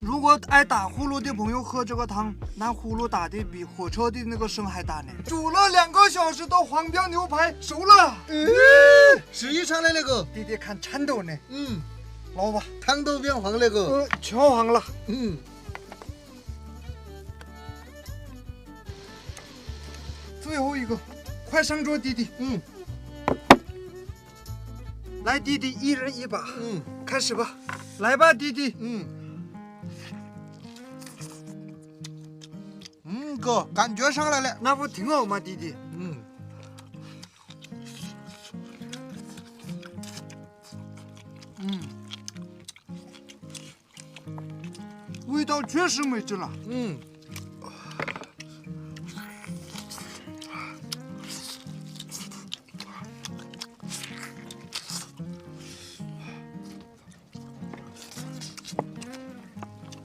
如果爱打呼噜的朋友喝这个汤，那呼噜打的比火车的那个声还大呢。煮了两个小时的黄标牛排熟了，嗯，是一上来那个，弟弟看颤抖呢。嗯，捞吧，汤都变黄那个，呃，全黄了。嗯，最后一个，快上桌，弟弟。嗯来，弟弟，一人一把，嗯开始吧。来吧，弟弟。嗯，哥，感觉上来了，那不挺好吗，弟弟？嗯，嗯，味道确实没劲了。嗯，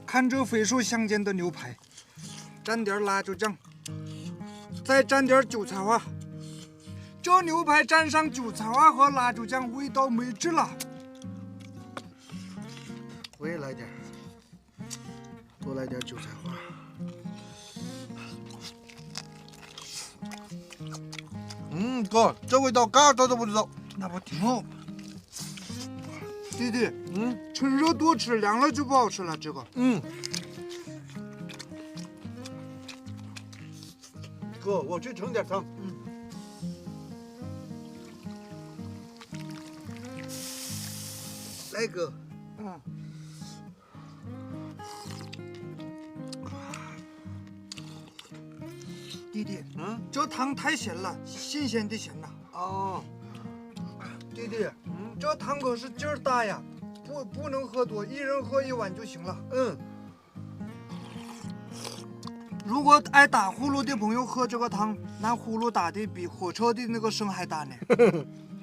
看这肥瘦相间的牛排，蘸点辣椒酱，再蘸点韭菜花。这牛排蘸上韭菜花和辣椒酱，味道没劲了。我也来点，多来点韭菜花。嗯，哥，这味道嘎达都不知道。那不挺好吗？弟弟，嗯趁热多吃，凉了就不好吃了。这个，嗯，哥，我去盛点汤。嗯，来哥，嗯，弟弟，嗯，这汤太咸了，新鲜的咸呐。哦，弟弟，嗯，这汤可是劲儿大呀，不不能喝多，一人喝一碗就行了。嗯，如果爱打呼噜的朋友喝这个汤，那呼噜打的比火车的那个声还大呢。